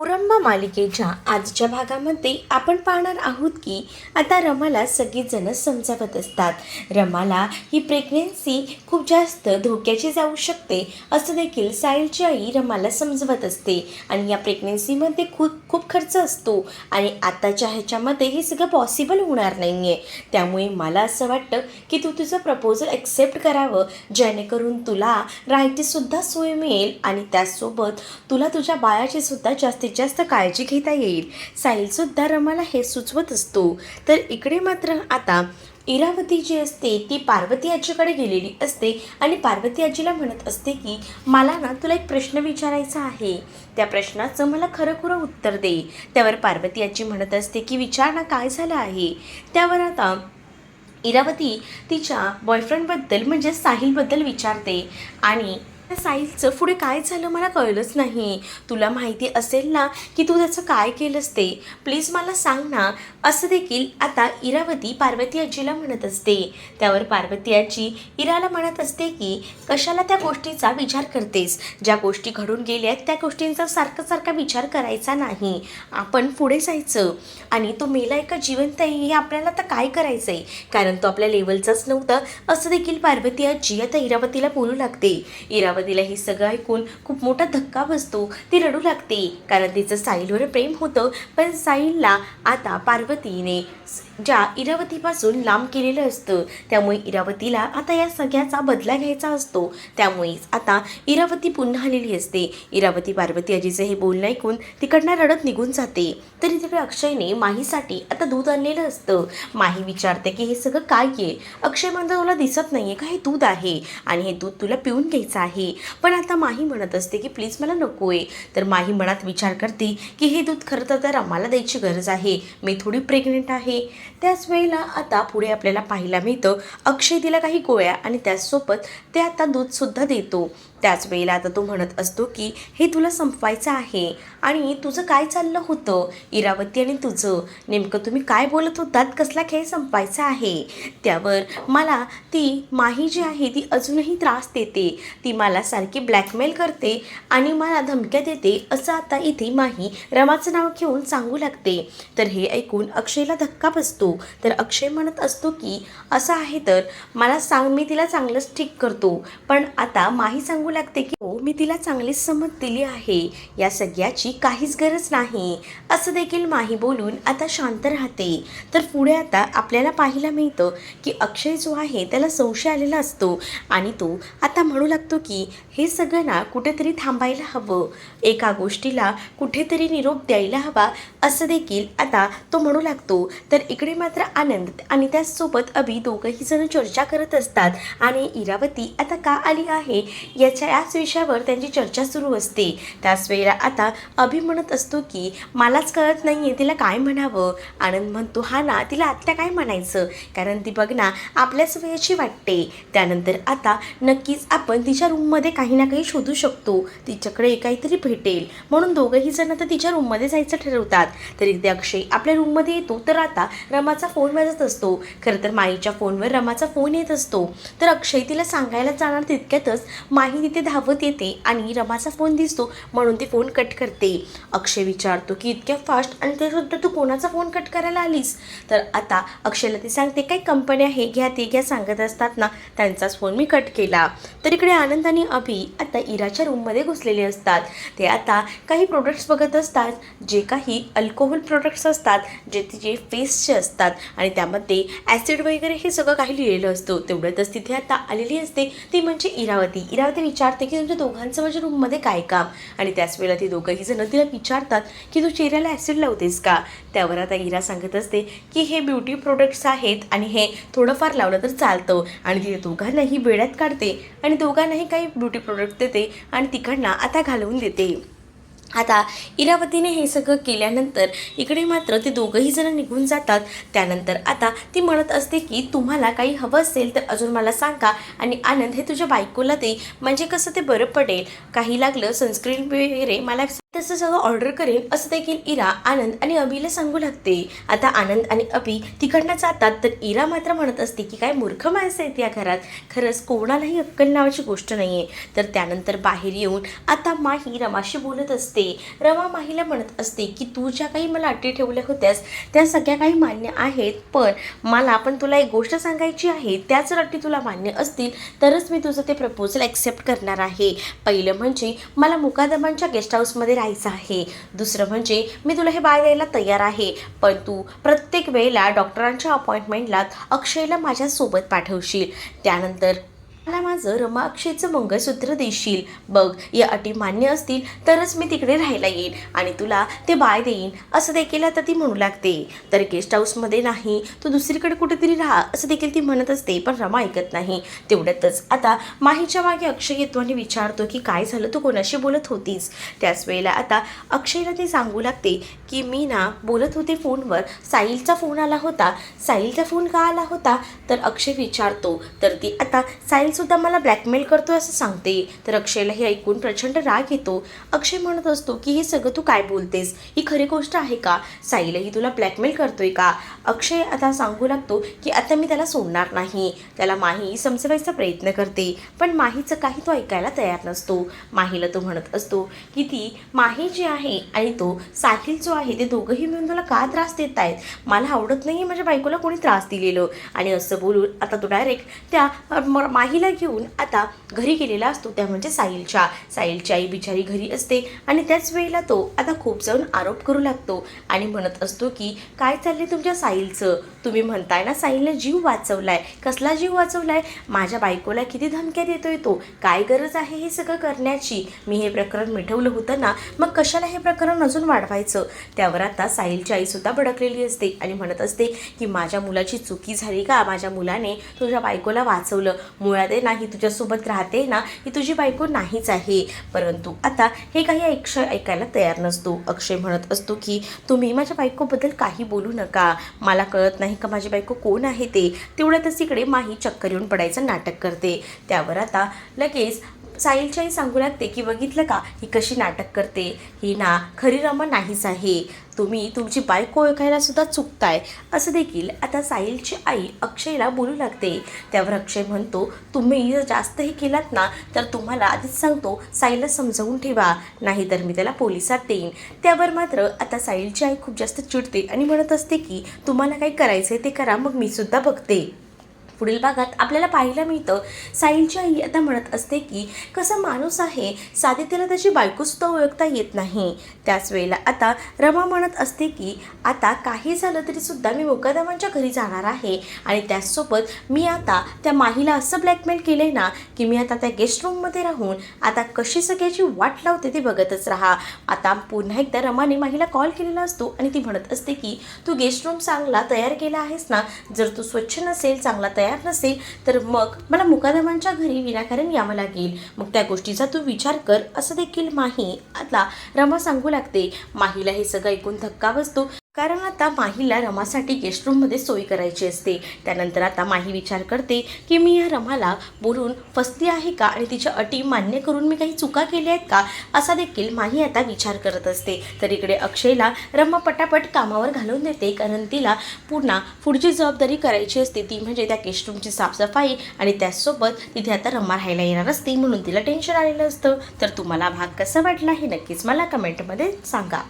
पुरंबा मालिकेच्या आजच्या भागामध्ये आपण पाहणार आहोत की आता रमाला सगळीजणं समजावत असतात. रमाला ही प्रेग्नेन्सी खूप जास्त धोक्याची जाऊ शकते असं देखील साहिलची आई रमाला समजवत असते. आणि या प्रेग्नेन्सीमध्ये खूप खूप खर्च असतो आणि आताच्या ह्याच्यामध्ये हे सगळं पॉसिबल होणार नाही आहे त्यामुळे मला असं वाटतं की तू तुझं प्रपोजल ॲक्सेप्ट करावं जेणेकरून तुला राहायचीसुद्धा सोय मिळेल आणि त्याचसोबत तुला तुझ्या बाळाचीसुद्धा सुद्धा जास्तीत जास्त काळजी घेता येईल. साहिलसुद्धा रमाला हे सुचवत असतो. तर इकडे मात्र आता इरावती जी असते ती पार्वती आजीकडे गेलेली असते आणि पार्वती आजीला म्हणत असते की मला ना तुला एक प्रश्न विचारायचा आहे. त्या प्रश्नाचं मला खरं उत्तर दे. त्यावर पार्वती आजी म्हणत असते की विचार ना काय झालं आहे? त्यावर आता इरावती तिच्या बॉयफ्रेंडबद्दल म्हणजे साहिलबद्दल विचारते आणि त्या साईलचं पुढे काय झालं मला कळलंच नाही. तुला माहिती असेल ना की तू त्याचं काय केलंस ते. प्लीज मला सांग ना. असं देखील आता इरावती पार्वती आजीला म्हणत असते. त्यावर पार्वती आजी इराला म्हणत असते की कशाला त्या गोष्टीचा विचार करतेस? ज्या गोष्टी घडून गेल्यात त्या गोष्टींचा सारखा सारखा विचार करायचा नाही. आपण पुढे जायचं. आणि तो मेला एका जिवंत आहे हे आपल्याला आता काय करायचं आहे कारण तो आपल्या लेवलचाच नव्हता. असं देखील पार्वती आजी आता इरावतीला बोलू लागते. इरावतीला हे सगळं ऐकून खूप मोठा धक्का बसतो. ती रडू लागते. कारण तिचं साहिलवर प्रेम होतं. पण साहिलला आता पार्वतीने ज्या इरावतीपासून लांब केलेलं असतं त्यामुळे इरावतीला आता या सगळ्याचा बदला घ्यायचा असतो. त्यामुळेच आता इरावती पुन्हा आलेली असते. इरावती पार्वती आजीचं हे बोलणं ऐकून तिकडनं रडत निघून जाते. तरी तिकडे अक्षयने माहीसाठी आता दूध आणलेलं असतं. माही विचारते की हे सगळं काय आहे? अक्षय म्हणतो तुला दिसत नाही आहे का? हे दूध आहे. आणि हे दूध तुला पिऊन घ्यायचं आहे. पण आता माही म्हणत असते की प्लीज मला नको आहे. तर माही मनात विचार करते की हे दूध खरं तर तर आम्हाला द्यायची गरज आहे. मी थोडी प्रेग्नेंट आहे. त्याच वेळेला आता पुढे आपल्याला पाहायला मिळतं अक्षय तिला काही गोळ्या आणि त्याचसोबत ते आता दूधसुद्धा देतो. त्याच वेळेला आता तो म्हणत असतो की हे तुला संपवायचं आहे. आणि तुझं काय चाललं होतं? इरावती आणि तुझं. नेमकं तुम्ही काय बोलत होतात? कसला खेळ संपवायचा आहे? त्यावर मला ती माही जी आहे ती अजूनही त्रास देते. ती मला सारखी ब्लॅकमेल करते आणि मला धमक्या देते. असं आता इथे माही रमाचं नाव घेऊन सांगू लागते. तर हे ऐकून अक्षयला धक्का बसतो. तर अक्षय म्हणत असतो की असं आहे तर मला सांग मी तिला चांगलंच ठीक करतो. पण आता माही सांगू लागते की हो मी तिला चांगलीच समज दिली आहे. या सगळ्याची काहीच गरज नाही. असं देखील माही बोलून आता शांत राहते. तर पुढे आता आपल्याला पाहायला मिळतं की अक्षय जो आहे त्याला संशय आलेला असतो. आणि तो आता म्हणू लागतो की हे सगळं ना कुठेतरी थांबायला हवं. एका गोष्टीला कुठेतरी निरोप द्यायला हवा. असं देखील आता तो म्हणू लागतो. तर इकडे मात्र आनंद आणि त्याचसोबत अभि दोघंही जण चर्चा करत असतात. आणि इरावती आता का आली आहे वेळेच्या याच विषयावर त्यांची चर्चा सुरू असते. त्याच वेळेला आता अभि म्हणत असतो की मलाच कळत नाही आहे तिला काय म्हणावं? आनंद म्हणतो हा ना तिला आत्या काय म्हणायचं? कारण ती बघ ना आपल्याच वयाची वाटते. त्यानंतर आता नक्कीच आपण तिच्या रूममध्ये काही ना काही शोधू शकतो. तिच्याकडे काहीतरी भेटेल. म्हणून दोघंही जण आता तिच्या रूममध्ये जायचं ठरवतात. तर इथे अक्षय आपल्या रूममध्ये येतो तर आता रमाचा फोन वाजत असतो. खरं तर माईच्या फोनवर रमाचा फोन येत असतो. तर अक्षय तिला सांगायला जाणार तितक्यातच माही तिथे धावत येते आणि रमाचा फोन दिसतो म्हणून ती फोन कट करते. अक्षय विचारतो की इतक्या फास्ट आणि त्यासुद्धा तू कोणाचा फोन कट करायला आलीस? तर आता अक्षयला ती सांगते काही कंपन्या हे घ्या ते घ्या सांगत असतात ना त्यांचाच फोन मी कट केला. तर इकडे आनंद आणि अभि आता इराच्या रूममध्ये घुसलेले असतात. ते आता काही प्रोडक्ट्स बघत असतात जे काही अल्कोहोल प्रोडक्ट्स असतात जे तिचे फेसचे असतात आणि त्यामध्ये ॲसिड वगैरे हे सगळं काही लिहिलेलं असतं. तेवढ्यातच तिथे आता आलेली असते ती म्हणजे इरावती. इरावती विचारते की तुमच्या दोघांचं माझ्या रूममध्ये काय काम? आणि त्याच वेळेला ती दोघंही जण तिला विचारतात की तू चेहऱ्याला ॲसिड लावतेस का? त्यावर आता इरा सांगत असते की हे ब्युटी प्रोडक्ट्स आहेत आणि हे थोडंफार लावलं तर चालतं. आणि तिथे दोघांनाही वेड्यात काढते आणि दोघांनाही काही ब्युटी प्रोडक्ट देते आणि तिकडनं आता घालवून देते. आता इरावतीने हे सगळं केल्यानंतर इकडे मात्र ते दोघंही जण निघून जातात. त्यानंतर आता ती म्हणत असते की तुम्हाला काही हवं असेल तर अजून मला सांगा आणि आनंद हे तुझ्या बायकोला दे. म्हणजे कसं ते बरं पडेल? काही लागलं सनस्क्रीन वगैरे मला तसं सगळं ऑर्डर करेन. असं देखील इरा आनंद आणि अभिला सांगू लागते. आता आनंद आणि अभि तिकडनं जातात तर इरा मात्र म्हणत असते की काय मूर्ख माणसं आहेत या घरात. खरंच कोणालाही अक्कल नावाची गोष्ट नाही आहे तर त्यानंतर बाहेर येऊन आता माही रमाशी बोलत असते. रमा माहीला म्हणत असते की तू ज्या काही मला अटी ठेवल्या होत्यास त्या सगळ्या काही मान्य आहेत पण मला पण तुला एक गोष्ट सांगायची आहे. त्याच जर अटी तुला मान्य असतील तरच मी तुझं ते प्रपोजल ॲक्सेप्ट करणार आहे. पहिलं म्हणजे मला मुकादमांच्या गेस्ट हाऊसमध्ये राहायचं आहे. दुसरं म्हणजे मी तुला हे बाय द्यायला तयार आहे. पण तू प्रत्येक वेळेला डॉक्टरांच्या अपॉइंटमेंटला अक्षयला माझ्यासोबत पाठवशील. त्यानंतर मला माझं रमा अक्षयचं मंगळसूत्र देशील. बघ या अटी मान्य असतील तरच मी तिकडे राहायला येईन आणि तुला ते बाय देईन असं देखील आता ती म्हणू लागते. तर गेस्ट हाऊसमध्ये नाही तू दुसरीकडे कुठेतरी राहा असं देखील ती म्हणत असते पण रमा ऐकत नाही. तेवढ्यातच आता माहीच्या मागे अक्षय येतो आणि विचारतो की काय झालं तू कोणाशी बोलत होतीस? त्याच वेळेला आता अक्षयला ती सांगू लागते की मी ना बोलत होते फोनवर साहिलचा फोन आला होता. साहिलचा फोन का आला होता? तर अक्षय विचारतो. तर ती आता सुद्धा मला ब्लॅकमेल करतो असं सांगते. तर अक्षयला हे ऐकून प्रचंड राग येतो. अक्षय म्हणत असतो की हे सगळं तू काय बोलतेस? ही खरी गोष्ट आहे का? साईलही तुला ब्लॅकमेल करतोय का? अक्षय आता सांगू लागतो की आता मी त्याला सोडणार नाही. त्याला माही समजवायचा प्रयत्न करते. पण माहीचं काही तो ऐकायला तयार नसतो. माहीला तो म्हणत असतो की ती माही जी आहे आणि तो साहिल जो आहे ते दोघंही मिळून तुला का त्रास देत आहेत? मला आवडत नाही माझ्या बायकोला कोणी त्रास दिलेलं. आणि असं बोलून आता तो डायरेक्ट त्या माहीला म- घेऊन आता घरी गेलेला असतो. त्या म्हणजे साहिलच्या. साहिलची आई बिचारी घरी असते आणि त्याच वेळेला तो आता खूप जाऊन आरोप करू लागतो आणि म्हणत असतो की काय चाललंय तुमच्या साहिलचं? तुम्ही म्हणताय ना साहिलने जीव वाचवलाय. कसला जीव वाचवलाय? माझ्या बायकोला किती धमक्या देतोय तो. काय गरज आहे हे सगळं करण्याची? मी हे प्रकरण मिठवलं होतं ना मग कशाला हे प्रकरण अजून वाढवायचं? त्यावर आता साहिलची आईसुद्धा भडकलेली असते आणि म्हणत असते की माझ्या मुलाची चुकी झाली का? माझ्या मुलाने तुझ्या बायकोला वाचवलं. मुळात आहे नाही तुझ्यासोबत राहते ना ही तुझी बायको नाहीच आहे. परंतु आता हे काही अक्षय ऐकायला तयार नसतो. अक्षय म्हणत असतो की तुम्ही माझ्या बायकोबद्दल काही बोलू नका. मला कळत नाही का माझी बायको कोण आहे ते. तेवढ्यातच इकडे माही चक्कर येऊन पडायचं नाटक करते. त्यावर आता लगेच साईलची आई सांगू लागते की बघितलं का? ही कशी नाटक करते? ही ना खरी रमा नाहीच आहे. तुम्ही तुमची बायको ओळखायला सुद्धा चुकताय. असं देखील आता साहिलची आई अक्षयला बोलू लागते. त्यावर अक्षय म्हणतो तुम्ही जर जास्त हे केलात ना तर तुम्हाला आधीच सांगतो साईलला समजावून ठेवा. नाही तर मी त्याला पोलिसात देईन. त्यावर मात्र आता साहिलची आई खूप जास्त चिडते आणि म्हणत असते की तुम्हाला काही करायचं आहे ते करा मग मी सुद्धा बघते. पुढील भागात आपल्याला पाहायला मिळतं. साईंची आई आता म्हणत असते की कसा माणूस आहे साधे त्याला त्याची बायकोसुद्धा ओळखता येत नाही. त्याच वेळेला आता रमा म्हणत असते की आता काही झालं तरीसुद्धा मी मुकादमांच्या घरी जाणार आहे आणि त्याचसोबत मी आता त्या माहीला असं ब्लॅकमेल केलं आहे ना की मी आता त्या गेस्ट रूममध्ये राहून आता कशी सगळ्याची वाट लावते ते बघतच राहा. आता पुन्हा एकदा रमाने माहीला कॉल केलेला असतो आणि ती म्हणत असते की तू गेस्ट रूम चांगला तयार केला आहेस ना जर तू स्वच्छ नसेल चांगला तयार नसेल तर मग मला मुकादमांच्या घरी विनाकारण यावं लागेल. मग त्या गोष्टीचा तू विचार कर असं देखील माही आता रमा सांगू लागते. माहीला हे सगळं ऐकून धक्का बसतो. कारण आता माहीला रमासाठी गेस्ट रूममध्ये सोय करायची असते. त्यानंतर आता माही विचार करते की मी या रमाला बोलून फसली आहे का आणि तिच्या अटी मान्य करून मी काही चुका केल्या आहेत का? असा देखील माही आता विचार करत असते. तर इकडे अक्षयला रमा पटापट कामावर घालून देते कारण तिला पुन्हा पुढची जबाबदारी करायची असते. ती म्हणजे त्या गेस्ट रूमची साफसफाई आणि त्याचसोबत तिथे आता रमा राहायला येणार असते म्हणून तिला टेन्शन आलेलं असतं. तर तुम्हाला भाग कसा वाटला हे नक्कीच मला कमेंटमध्ये सांगा.